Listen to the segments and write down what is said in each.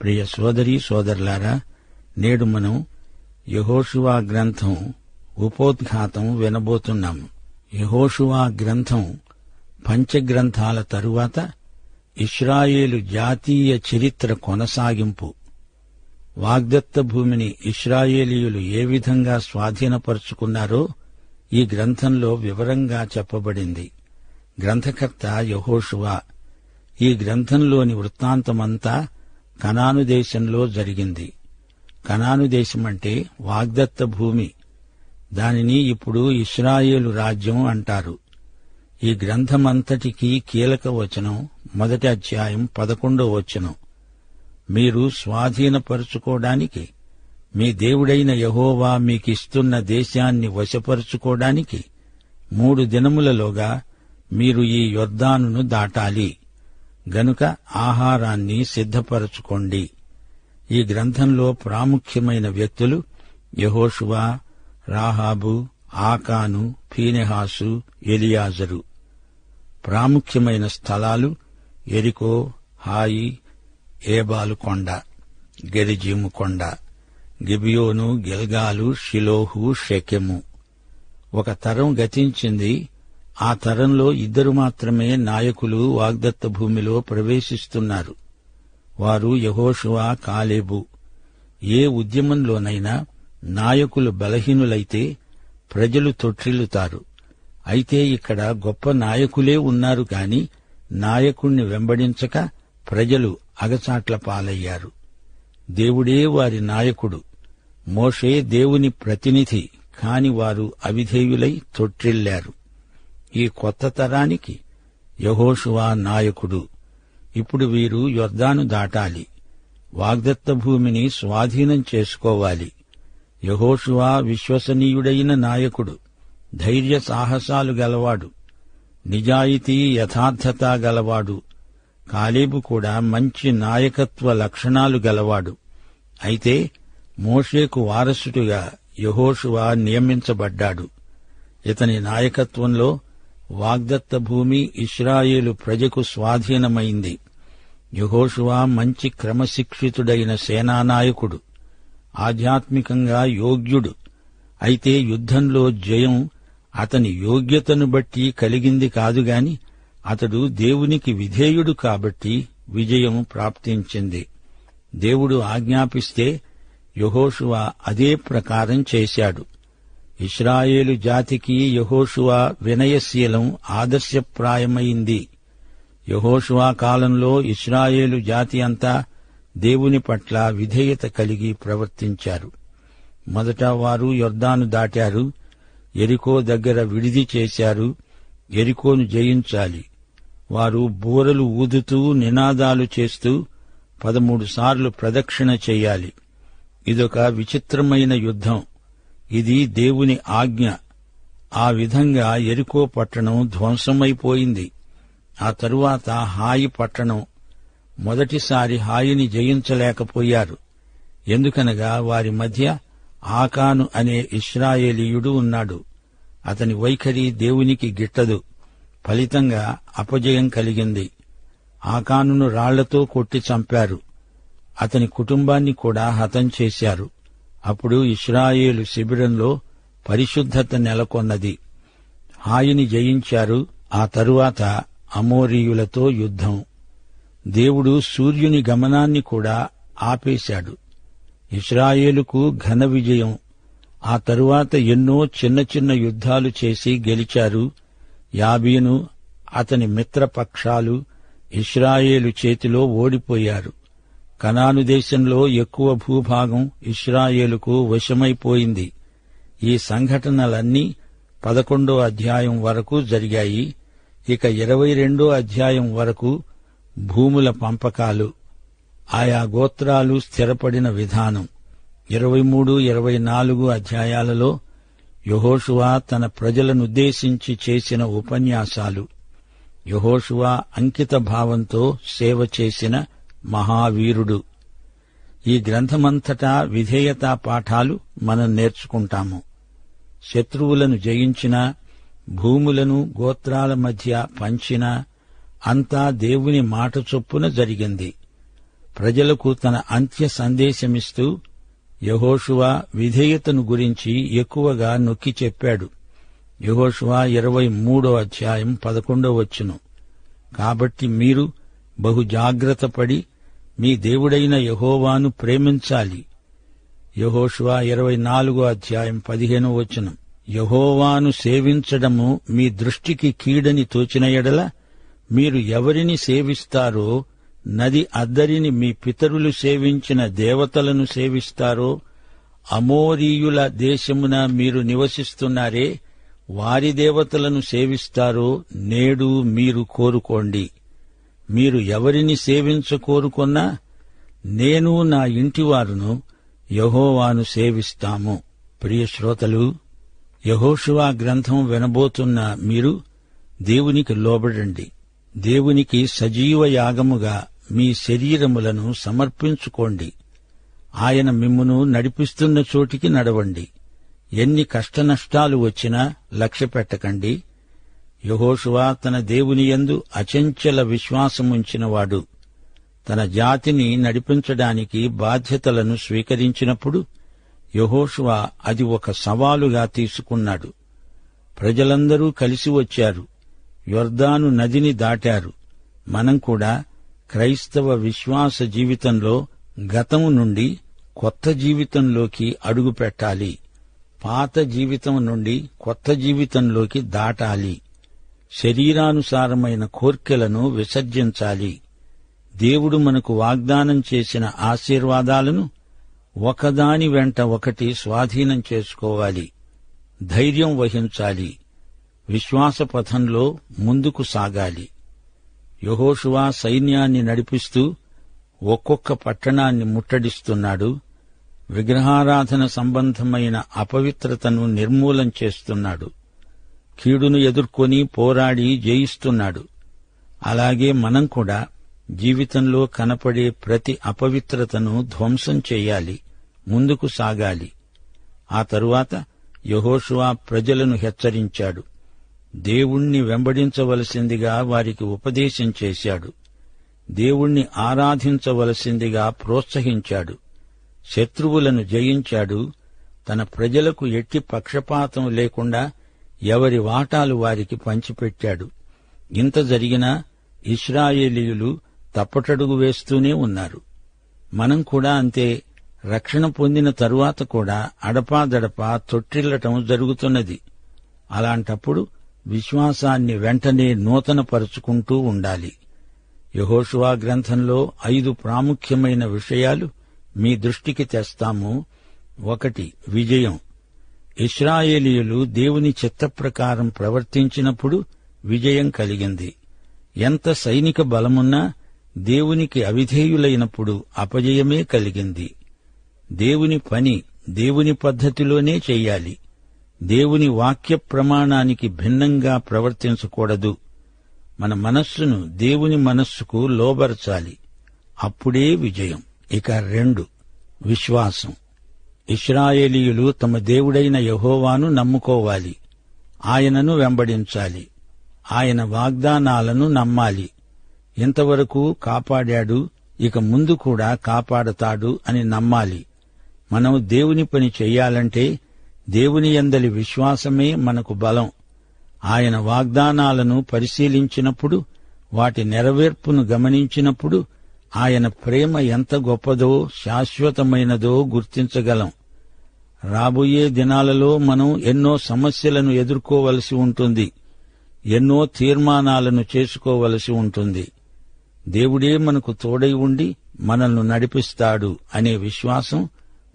ప్రియ సోదరి సోదరులారా నేడు మనం యహోషువా గ్రంథం ఉపోద్ఘాతం వినబోతున్నాం. యహోషువా గ్రంథం పంచగ్రంథాల తరువాత ఇస్రాయేలు జాతీయ చరిత్ర కొనసాగింపు. వాగ్దత్త భూమిని ఇస్రాయేలీయులు ఏ విధంగా స్వాధీనపరుచుకున్నారో ఈ గ్రంథంలో వివరంగా చెప్పబడింది. గ్రంథకర్త యహోషువా ఈ గ్రంథంలోని వృత్తాంతమంతా కనాను దేశంలో జరిగింది. కనాను దేశమంటే వాగ్దత్త భూమి. దానిని ఇప్పుడు ఇస్రాయేలు రాజ్యం అంటారు. ఈ గ్రంథమంతటికీ కీలక వచనం మొదటి అధ్యాయం పదకొండో వచనం. మీరు స్వాధీనపరుచుకోవడానికి మీ దేవుడైన యహోవా మీకిస్తున్న దేశాన్ని వశపరుచుకోవడానికి మూడు దినములలోగా మీరు ఈ యొర్దానును దాటాలి. గనుక ఆహారాన్ని సిద్ధపరచుకోండి. ఈ గ్రంథంలో ప్రాముఖ్యమైన వ్యక్తులు యహోషువా రాహాబు ఆకాను ఫీనెహాసు ఎలియాజరు. ప్రాముఖ్యమైన స్థలాలు ఎరికో హాయి ఏబాలు కొండ గెరిజీము కొండ గిబియోను గిల్గాలు షిలోహు షెకెము. ఒక తరం గతించింది ఆ తరంలో ఇద్దరు మాత్రమే నాయకులు వాగ్దత్త భూమిలో ప్రవేశిస్తున్నారు. వారు యహోషువా కాలేబు. ఏ ఉద్యమంలోనైనా నాయకులు బలహీనులైతే ప్రజలు తొట్టిల్లుతారు. అయితే ఇక్కడ గొప్ప నాయకులే ఉన్నారు కాని నాయకుణ్ణి వెంబడించక ప్రజలు అగచాట్ల పాలయ్యారు. దేవుడే వారి నాయకుడు. మోషే దేవుని ప్రతినిధి కాని వారు అవిధేయులై తొట్టిల్లారు. ఈ కొత్త తరానికి యహోషువా నాయకుడు. ఇప్పుడు వీరు యొర్దాను దాటాలి. వాగ్దత్త భూమిని స్వాధీనం చేసుకోవాలి. యహోషువా విశ్వసనీయుడైన నాయకుడు ధైర్య సాహసాలు గలవాడు నిజాయితీ యథార్థత గలవాడు కాలేబు కూడా మంచి నాయకత్వ లక్షణాలు గలవాడు. అయితే మోషేకు వారసుడిగా యహోషువా నియమించబడ్డాడు. ఇతని నాయకత్వంలో వాగ్దత్త భూమి ఇస్రాయేలు ప్రజకు స్వాధీనమైంది. యహోషువా మంచి క్రమశిక్షితుడైన సేనానాయకుడు ఆధ్యాత్మికంగా యోగ్యుడు. అయితే యుద్ధంలో జయం అతని యోగ్యతను బట్టి కలిగింది కాదుగాని అతడు దేవునికి విధేయుడు కాబట్టి విజయం ప్రాప్తించింది. దేవుడు ఆజ్ఞాపిస్తే యహోషువ అదే ప్రకారం చేశాడు. ఇస్రాయేలు జాతికి యహోషువ వినయశీలం ఆదర్శప్రాయమైంది. యహోషువా కాలంలో ఇస్రాయేలు జాతి అంతా దేవుని పట్ల విధేయత కలిగి ప్రవర్తించారు. మొదట వారు యొర్దాను దాటారు ఎరికో దగ్గర విడిది చేశారు ఎరికోను జయించాలి. వారు బూరలు ఊదుతూ నినాదాలు చేస్తూ పదమూడు సార్లు ప్రదక్షిణ చెయ్యాలి ఇదొక విచిత్రమైన యుద్ధం. ఇది దేవుని ఆజ్ఞ. ఆ విధంగా ఎరుకో పట్టణం ధ్వంసమైపోయింది. ఆ తరువాత హాయి పట్టణం మొదటిసారి హాయిని జయించలేకపోయారు. ఎందుకనగా వారి మధ్య ఆకాను అనే ఇస్రాయేలీయుడు ఉన్నాడు. అతని వైఖరి దేవునికి గిట్టదు. ఫలితంగా అపజయం కలిగింది. ఆకానును రాళ్ళతో కొట్టి చంపారు. అతని కుటుంబాన్ని కూడా హతం చేశారు. అప్పుడు ఇస్రాయేలు శిబిరంలో పరిశుద్ధత నెలకొన్నది. హాయిని జయించారు. ఆ తరువాత అమోరీయులతో యుద్ధం. దేవుడు సూర్యుని గమనాన్ని కూడా ఆపేశాడు. ఇస్రాయేలుకు ఘన విజయం. ఆ తరువాత ఎన్నో చిన్న చిన్న యుద్ధాలు చేసి గెలిచారు. యాబీను అతని మిత్రపక్షాలు ఇస్రాయేలు చేతిలో ఓడిపోయారు. కనాను దేశంలో ఎక్కువ భూభాగం ఇస్రాయేలుకు వశమైపోయింది. ఈ సంఘటనలన్నీ పదకొండో అధ్యాయం వరకు జరిగాయి. ఇక ఇరవై రెండో అధ్యాయం వరకు భూముల పంపకాలు ఆయా గోత్రాలు స్థిరపడిన విధానం. ఇరవై మూడు ఇరవై నాలుగు అధ్యాయాలలో యహోషువా తన ప్రజలనుద్దేశించి చేసిన ఉపన్యాసాలు యహోషువా అంకిత భావంతో సేవ చేసిన మహావీరుడు. ఈ గ్రంథమంతటా విధేయతా పాఠాలు మనం నేర్చుకుంటాము. శత్రువులను జయించినా భూములను గోత్రాల మధ్య పంచినా అంతా దేవుని మాట చొప్పున జరిగింది. ప్రజలకు తన అంత్య సందేశమిస్తూ యహోషువా విధేయతను గురించి ఎక్కువగా నొక్కి చెప్పాడు. యహోషువా ఇరవై మూడో అధ్యాయం పదకొండో వచ్చును కాబట్టి మీరు బహు జాగ్రత్త పడి మీ దేవుడైన యహోవాను ప్రేమించాలి. యహోషువా ఇరవై నాలుగో అధ్యాయం పదిహేనో వచనం. యహోవాను సేవించడము మీ దృష్టికి కీడని తోచిన ఎడల మీరు ఎవరిని సేవిస్తారో నది అద్దరిని మీ పితరులు సేవించిన దేవతలను సేవిస్తారో అమోరీయుల దేశమున మీరు నివసిస్తున్నారే వారి దేవతలను సేవిస్తారో నేడు మీరు కోరుకోండి. మీరు ఎవరిని సేవించకోరుకున్నా నేను నా ఇంటివారును యహోవాను సేవిస్తాము. ప్రియ శ్రోతలు యహోషువా గ్రంథం వినబోతున్న మీరు దేవునికి లోబడండి. దేవునికి సజీవ యాగముగా మీ శరీరములను సమర్పించుకోండి. ఆయన మిమ్మును నడిపిస్తున్న చోటికి నడవండి. ఎన్ని కష్టనష్టాలు వచ్చినా లక్ష్య పెట్టకండి యహోషువా తన దేవుని యందు అచంచల విశ్వాసముంచినవాడు. తన జాతిని నడిపించడానికి బాధ్యతలను స్వీకరించినప్పుడు యహోషువా అది ఒక సవాలుగా తీసుకున్నాడు. ప్రజలందరూ కలిసి వచ్చారు. యొర్దాను నదిని దాటారు. మనం కూడా క్రైస్తవ విశ్వాస జీవితంలో గతం నుండి కొత్త జీవితంలోకి అడుగుపెట్టాలి. పాత జీవితం నుండి కొత్త జీవితంలోకి దాటాలి. శరీరానుసారమైన కోర్కెలను విసర్జించాలి. దేవుడు మనకు వాగ్దానం చేసిన ఆశీర్వాదాలను ఒకదాని వెంట ఒకటి స్వాధీనం చేసుకోవాలి. ధైర్యం వహించాలి. విశ్వాసపథంలో ముందుకు సాగాలి. యహోషువా సైన్యాన్ని నడిపిస్తూ ఒక్కొక్క పట్టణాన్ని ముట్టడిస్తున్నాడు. విగ్రహారాధన సంబంధమైన అపవిత్రతను నిర్మూలం చేస్తున్నాడు. కీడును ఎదుర్కొని పోరాడి జయిస్తున్నాడు. అలాగే మనం కూడా జీవితంలో కనపడే ప్రతి అపవిత్రతను ధ్వంసం చేయాలి ముందుకు సాగాలి. ఆ తరువాత యహోషువా ప్రజలను హెచ్చరించాడు. దేవుణ్ణి వెంబడించవలసిందిగా వారికి ఉపదేశం చేశాడు. దేవుణ్ణి ఆరాధించవలసిందిగా ప్రోత్సహించాడు. శత్రువులను జయించాడు. తన ప్రజలకు ఎట్టి పక్షపాతం లేకుండా ఎవరి వాటాలు వారికి పంచిపెట్టాడు. ఇంత జరిగినా ఇస్రాయేలీయులు తప్పటడుగు వేస్తూనే ఉన్నారు. మనం కూడా అంతే రక్షణ పొందిన తరువాత కూడా అడపాదడపా తొట్టిల్లటం జరుగుతున్నది. అలాంటప్పుడు విశ్వాసాన్ని వెంటనే నూతనపరుచుకుంటూ ఉండాలి. యహోషువా గ్రంథంలో ఐదు ప్రాముఖ్యమైన విషయాలు మీ దృష్టికి తెస్తాము. ఒకటి విజయం. ఇస్రాయేలీయులు దేవుని చిత్త ప్రకారం ప్రవర్తించినప్పుడు విజయం కలిగింది. ఎంత సైనిక బలమున్నా దేవునికి అవిధేయులైనప్పుడు అపజయమే కలిగింది. దేవుని పని దేవుని పద్ధతిలోనే చెయ్యాలి దేవుని వాక్య ప్రమాణానికి భిన్నంగా ప్రవర్తించకూడదు. మన మనస్సును దేవుని మనస్సుకు లోబరచాలి. అప్పుడే విజయం. ఇక రెండు. విశ్వాసం. ఇస్రాయేలీయులు తమ దేవుడైన యహోవాను నమ్ముకోవాలి. ఆయనను వెంబడించాలి. ఆయన వాగ్దానాలను నమ్మాలి. ఇంతవరకు కాపాడాడు ఇక ముందు కూడా కాపాడతాడు అని నమ్మాలి. మనం దేవుని పని చెయ్యాలంటే దేవుని యందలి విశ్వాసమే మనకు బలం. ఆయన వాగ్దానాలను పరిశీలించినప్పుడు వాటి నెరవేర్పును గమనించినప్పుడు ఆయన ప్రేమ ఎంత గొప్పదో శాశ్వతమైనదో గుర్తించగలం. రాబోయే దినాలలో మనం ఎన్నో సమస్యలను ఎదుర్కోవలసి ఉంటుంది. ఎన్నో తీర్మానాలను చేసుకోవలసి ఉంటుంది. దేవుడే మనకు తోడై ఉండి మనల్ని నడిపిస్తాడు అనే విశ్వాసం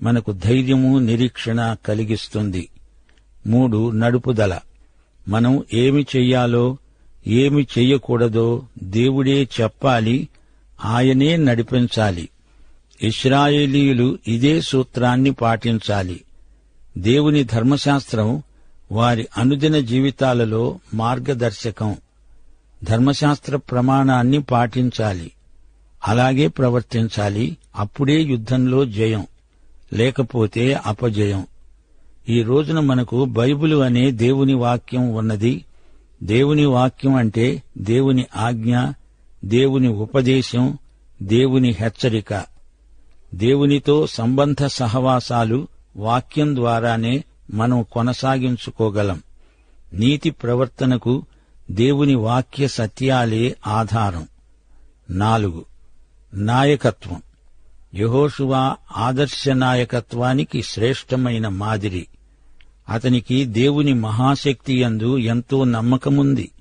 మనకు ధైర్యము నిరీక్షణ కలిగిస్తుంది. మూడు నడుపుదల. మనం ఏమి చెయ్యాలో ఏమి చెయ్యకూడదో దేవుడే చెప్పాలి ఆయనే నడిపించాలి. ఇస్రాయేలీయులు ఇదే సూత్రాన్ని పాటించాలి. దేవుని ధర్మశాస్త్రం వారి అనుదిన జీవితాలలో మార్గదర్శకం. ధర్మశాస్త్ర ప్రమాణాన్ని పాటించాలి. అలాగే ప్రవర్తించాలి. అప్పుడే యుద్ధంలో జయం. లేకపోతే అపజయం. ఈ రోజున మనకు బైబిలు అనే దేవుని వాక్యం ఉన్నది. దేవుని వాక్యం అంటే దేవుని ఆజ్ఞ దేవుని ఉపదేశం దేవుని హెచ్చరిక. దేవునితో సంబంధ సహవాసాలు వాక్యం ద్వారానే మనం కొనసాగించుకోగలం. నీతి ప్రవర్తనకు దేవుని వాక్య సత్యాలే ఆధారం. నాలుగు. నాయకత్వం. యహోషువా ఆదర్శ నాయకత్వానికి శ్రేష్టమైన మాదిరి. అతనికి దేవుని మహాశక్తి యందు ఎంతో నమ్మకముంది.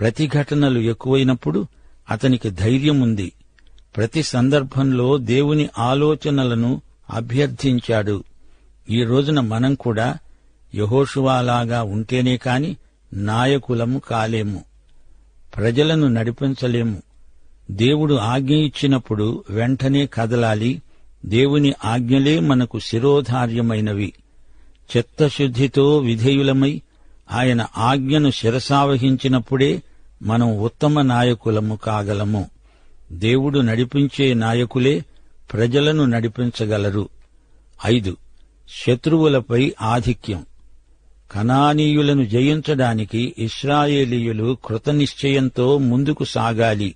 ప్రతిఘటనలు ఎక్కువైనప్పుడు అతనికి ధైర్యముంది. ప్రతి సందర్భంలో దేవుని ఆలోచనలను అభ్యర్థించాడు. ఈ రోజున మనం కూడా యహోషువాలాగా ఉంటేనే కాని నాయకులము కాలేము ప్రజలను నడిపించలేము. దేవుడు ఆజ్ఞ ఇచ్చినప్పుడు వెంటనే కదలాలి. దేవుని ఆజ్ఞలే మనకు శిరోధార్యమైనవి. చిత్తశుద్ధితో విధేయులమై ఆయన ఆజ్ఞను శిరసావహించినప్పుడే మనం ఉత్తమ నాయకులము కాగలము. దేవుడు నడిపించే నాయకులే ప్రజలను నడిపించగలరు. ఐదు. శత్రువులపై ఆధిక్యం. కనానీయులను జయించడానికి ఇస్రాయేలీయులు కృతనిశ్చయంతో ముందుకు సాగాలి.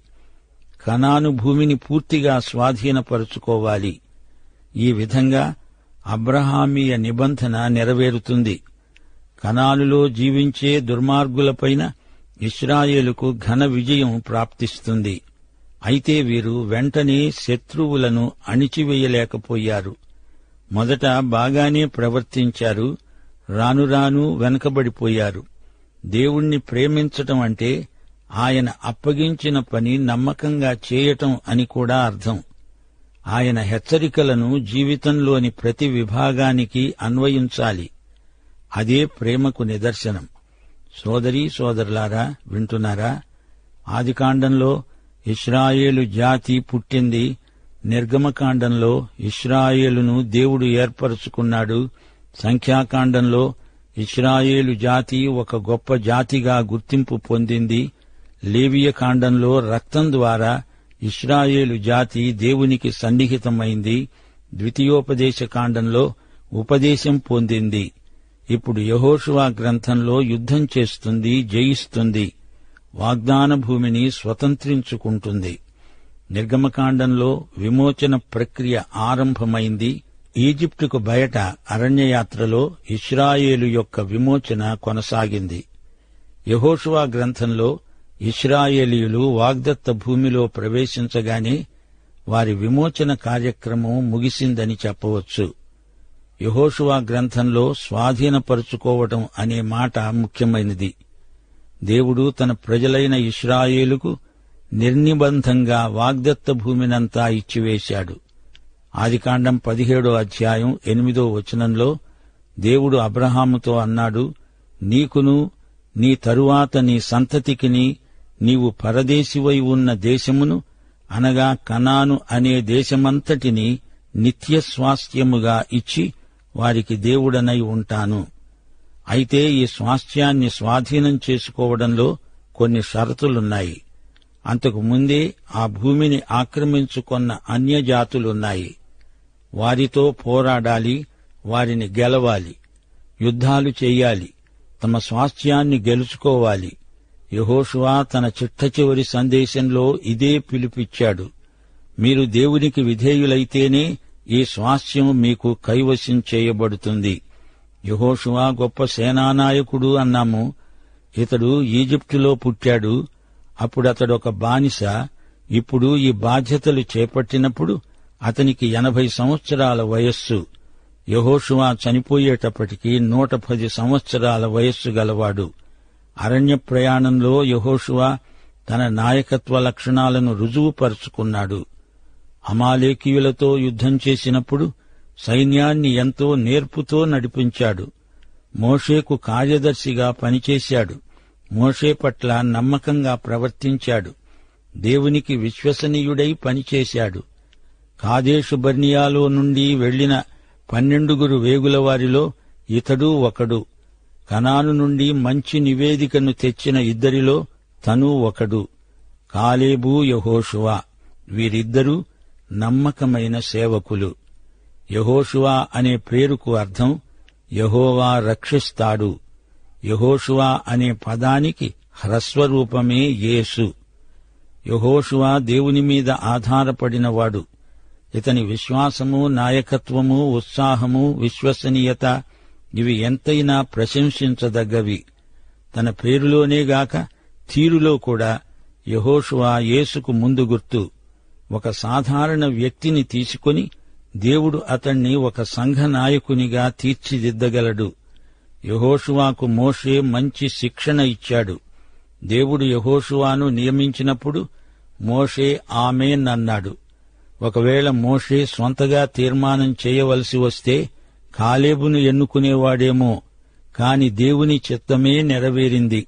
కనాను భూమిని పూర్తిగా స్వాధీనపరుచుకోవాలి. ఈ విధంగా అబ్రహామీయ నిబంధన నెరవేరుతుంది. కనానులో జీవించే దుర్మార్గులపైన ఇస్రాయేలుకు ఘన విజయం ప్రాప్తిస్తుంది. అయితే వీరు వెంటనే శత్రువులను అణిచివేయలేకపోయారు. మొదట బాగానే ప్రవర్తించారు రాను రాను వెనకబడిపోయారు. దేవుణ్ణి ప్రేమించటం అంటే ఆయన అప్పగించిన పని నమ్మకంగా చేయటం అని కూడా అర్థం. ఆయన హెచ్చరికలను జీవితంలోని ప్రతి విభాగానికి అన్వయించాలి. అదే ప్రేమకు నిదర్శనం. సోదరీ సోదరులారా వింటున్నారా? ఆదికాండంలో ఇస్రాయేలు జాతి పుట్టింది నిర్గమకాండంలో ఇస్రాయేలును దేవుడు ఏర్పరచుకున్నాడు. సంఖ్యాకాండంలో ఇస్రాయేలు జాతి ఒక గొప్ప జాతిగా గుర్తింపు పొందింది. లేవియ కాండంలో రక్తం ద్వారా ఇస్రాయేలు జాతి దేవునికి సన్నిహితమైంది. ద్వితీయోపదేశ కాండంలో ఉపదేశం పొందింది. ఇప్పుడు యహోషువా గ్రంథంలో యుద్ధం చేస్తుంది జయిస్తుంది. వాగ్దాన భూమిని స్వతంత్రించుకుంటుంది. నిర్గమకాండంలో విమోచన ప్రక్రియ ఆరంభమైంది. ఈజిప్టుకు బయట అరణ్యయాత్రలో ఇస్రాయేలు యొక్క విమోచన కొనసాగింది. యహోషువా గ్రంథంలో ఇస్రాయేలీయులు వాగ్దత్త భూమిలో ప్రవేశించగానే వారి విమోచన కార్యక్రమం ముగిసిందని చెప్పవచ్చు. యహోషువా గ్రంథంలో స్వాధీనపరుచుకోవటం అనే మాట ముఖ్యమైనది. దేవుడు తన ప్రజలైన ఇస్రాయేలుకు నిర్నిబంధంగా వాగ్దత్త భూమినంతా ఇచ్చివేశాడు. ఆదికాండం పదిహేడో అధ్యాయం ఎనిమిదో వచనంలో దేవుడు అబ్రహాముతో అన్నాడు నీకును నీ తరువాత నీ సంతతికిని నీవు పరదేశివై ఉన్న దేశమును అనగా కనాను అనే దేశమంతటిని నిత్య స్వాస్థ్యముగా ఇచ్చి వారికి దేవుడనై ఉంటాను. అయితే ఈ స్వాస్థ్యాన్ని స్వాధీనం చేసుకోవడంలో కొన్ని షరతులున్నాయి. అంతకు ముందే ఆ భూమిని ఆక్రమించుకొన్న అన్యజాతులున్నాయి. వారితో పోరాడాలి వారిని గెలవాలి యుద్ధాలు చేయాలి తమ స్వాస్థ్యాన్ని గెలుచుకోవాలి. యహోషువా తన చిట్ట చివరి సందేశంలో ఇదే పిలుపిచ్చాడు మీరు దేవునికి విధేయులైతేనే ఈ స్వాస్థ్యం మీకు కైవశం చేయబడుతుంది. యహోషువా గొప్ప సేనానాయకుడు అన్నాము. ఇతడు ఈజిప్టులో పుట్టాడు. అప్పుడు అతడొక బానిస ఇప్పుడు ఈ బాధ్యతలు చేపట్టినప్పుడు అతనికి ఎనభై సంవత్సరాల వయస్సు. యహోషువా చనిపోయేటప్పటికి నూట పది సంవత్సరాల వయస్సు గలవాడు. అరణ్య ప్రయాణంలో యహోషువా తన నాయకత్వ లక్షణాలను రుజువుపరుచుకున్నాడు. అమాలేకీయులతో యుద్ధం చేసినప్పుడు సైన్యాన్ని ఎంతో నేర్పుతో నడిపించాడు. మోషేకు కార్యదర్శిగా పనిచేశాడు. మోషే పట్ల నమ్మకంగా ప్రవర్తించాడు. దేవునికి విశ్వసనీయుడై పనిచేశాడు. కాదేశు బర్నియాలో నుండి వెళ్ళిన పన్నెండుగురు వేగుల వారిలో ఇతడు ఒకడు. కనాను నుండి మంచి నివేదికను తెచ్చిన ఇద్దరిలో తను ఒకడు. కాలేబు యహోషువా. వీరిద్దరూ నమ్మకమైన సేవకులు. యహోషువా అనే పేరుకు అర్థం యహోవా రక్షిస్తాడు. యహోషువా అనే పదానికి హ్రస్వరూపమే యేసు. యహోషువా దేవుని మీద ఆధారపడినవాడు. ఇతని విశ్వాసము నాయకత్వము ఉత్సాహము విశ్వసనీయత ఇవి ఎంతైనా ప్రశంసించదగ్గవి. తన పేరులోనేగాక తీరులో కూడా యహోషువా యేసుకు ముందు గుర్తు. ఒక సాధారణ వ్యక్తిని తీసుకొని దేవుడు అతణ్ణి ఒక సంఘ నాయకునిగా తీర్చిదిద్దగలడు. యహోషువాకు మోషే మంచి శిక్షణ ఇచ్చాడు. దేవుడు యహోషువాను నియమించినప్పుడు మోషే ఆమెన్ అన్నాడు. ఒకవేళ మోషే స్వంతగా తీర్మానం చేయవలసి వస్తే కాలేబును ఎన్నుకునేవాడేమో కాని దేవుని చిత్తమే నెరవేరింది.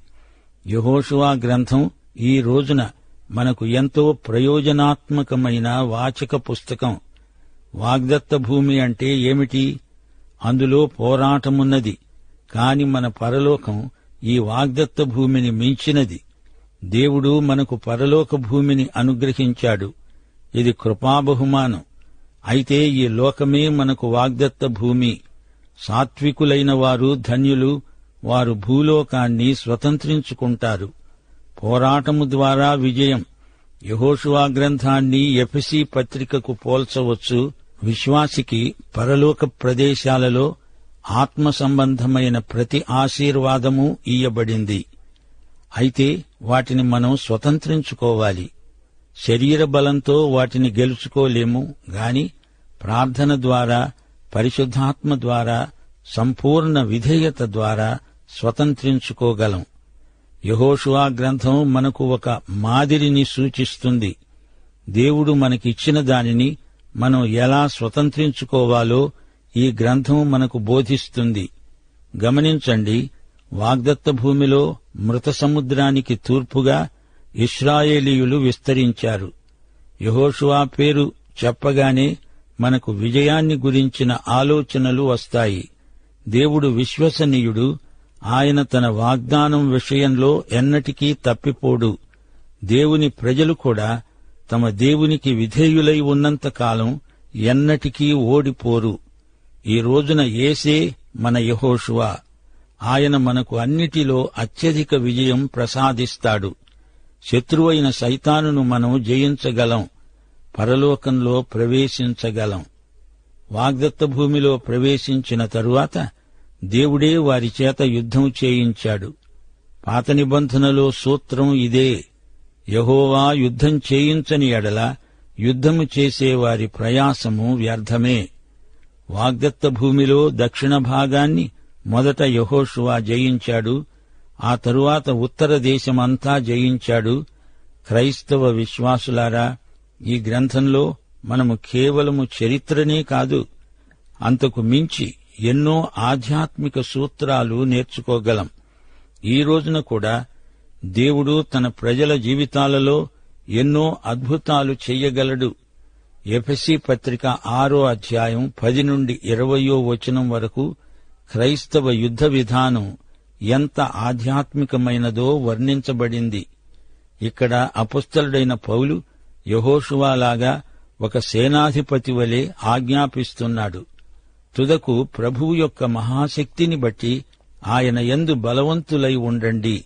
యహోషువా గ్రంథం ఈ రోజున మనకు ఎంతో ప్రయోజనాత్మకమైన వాచక పుస్తకం. వాగ్దత్త భూమి అంటే ఏమిటి? అందులో పోరాటమున్నది. కాని మన పరలోకం ఈ వాగ్దత్త భూమిని మించినది. దేవుడు మనకు పరలోక భూమిని అనుగ్రహించాడు. ఇది కృపాబహుమానం. అయితే ఈ లోకమే మనకు వాగ్దత్త భూమి. సాత్వికులైన వారు ధన్యులు వారు భూలోకాన్ని స్వతంత్రించుకుంటారు. పోరాటము ద్వారా విజయం. యహోషువా గ్రంథాన్ని ఎఫ్సి పత్రికకు పోల్చవచ్చు. విశ్వాసికి పరలోక ప్రదేశాలలో ఆత్మ సంబంధమైన ప్రతి ఆశీర్వాదము ఇయ్యబడింది. అయితే వాటిని మనం స్వతంత్రించుకోవాలి. శరీర బలంతో వాటిని గెలుచుకోలేము గాని ప్రార్థన ద్వారా పరిశుద్ధాత్మ ద్వారా సంపూర్ణ విధేయత ద్వారా స్వతంత్రించుకోగలం. యహోషువా గ్రంథం మనకు ఒక మాదిరిని సూచిస్తుంది. దేవుడు మనకిచ్చిన దానిని మనం ఎలా స్వతంత్రించుకోవాలో ఈ గ్రంథం మనకు బోధిస్తుంది. గమనించండి వాగ్దత్త భూమిలో మృత సముద్రానికి తూర్పుగా ఇస్రాయేలీయులు విస్తరించారు. యహోషువా పేరు చెప్పగానే మనకు విజయాన్ని గురించిన ఆలోచనలు వస్తాయి. దేవుడు విశ్వసనీయుడు ఆయన తన వాగ్దానం విషయంలో ఎన్నటికీ తప్పిపోడు. దేవుని ప్రజలు కూడా తమ దేవునికి విధేయులై ఉన్నంతకాలం ఎన్నటికీ ఓడిపోరు. ఈ రోజున ఏసే మన యహోషువా. ఆయన మనకు అన్నిటిలో అత్యధిక విజయం ప్రసాదిస్తాడు. శత్రువైన సైతానును మనం జయించగలం. పరలోకంలో ప్రవేశించగలం. వాగ్దత్త భూమిలో ప్రవేశించిన తరువాత దేవుడే వారి చేత యుద్ధం చేయించాడు. పాత నిబంధనలో సూత్రం ఇదే. యహోవా యుద్ధం చేయించని ఎడల యుద్ధము చేసేవారి ప్రయాసము వ్యర్థమే. వాగ్దత్త భూమిలో దక్షిణ భాగాన్ని మొదట యహోషువా జయించాడు ఆ తరువాత ఉత్తర దేశమంతా జయించాడు. క్రైస్తవ విశ్వాసులారా ఈ గ్రంథంలో మనము కేవలము చరిత్రనే కాదు అంతకు మించి ఎన్నో ఆధ్యాత్మిక సూత్రాలు నేర్చుకోగలం. ఈ రోజున కూడా దేవుడు తన ప్రజల జీవితాలలో ఎన్నో అద్భుతాలు చెయ్యగలడు ఎఫెసి పత్రిక ఆరో అధ్యాయం పది నుండి ఇరవయో వచనం వరకు క్రైస్తవ యుద్ధ విధానం ఎంత ఆధ్యాత్మికమైనదో వర్ణించబడింది. ఇక్కడ అపుస్తలుడైన పౌలు యహోషువాలాగా ఒక సేనాధిపతి వలె ఆజ్ఞాపిస్తున్నాడు. తుదకు ప్రభువు యొక్క మహాశక్తిని బట్టి ఆయన ఎందు బలవంతులై ఉండండి.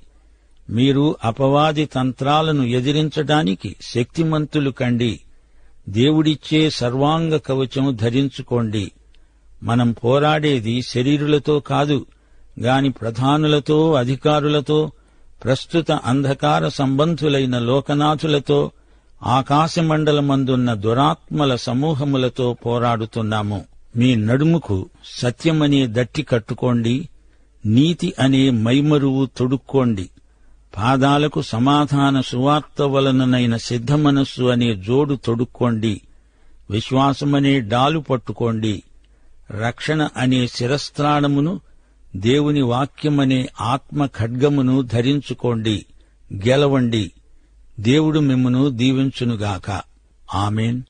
మీరు అపవాది తంత్రాలను ఎదిరించడానికి శక్తిమంతులు కండి. దేవుడిచ్చే సర్వాంగ కవచం ధరించుకోండి. మనం పోరాడేది శరీరులతో కాదు గాని ప్రధానులతో అధికారులతో ప్రస్తుత అంధకార సంబంధులైన లోకనాథులతో ఆకాశమండలమందున్న దురాత్మల సమూహములతో పోరాడుతున్నాము. మీ నడుముకు సత్యమనే దట్టి కట్టుకోండి నీతి అనే మైమరువు తొడుక్కోండి. పాదాలకు సమాధాన సువార్త వలననైన సిద్ధమనస్సు అనే జోడు తొడుక్కోండి. విశ్వాసమనే డాలు పట్టుకోండి. రక్షణ అనే శిరస్త్రాణమును దేవుని వాక్యమనే ఆత్మ ఖడ్గమును ధరించుకోండి. గెలవండి. దేవుడు మిమ్మును దీవించునుగాక. ఆమెన్.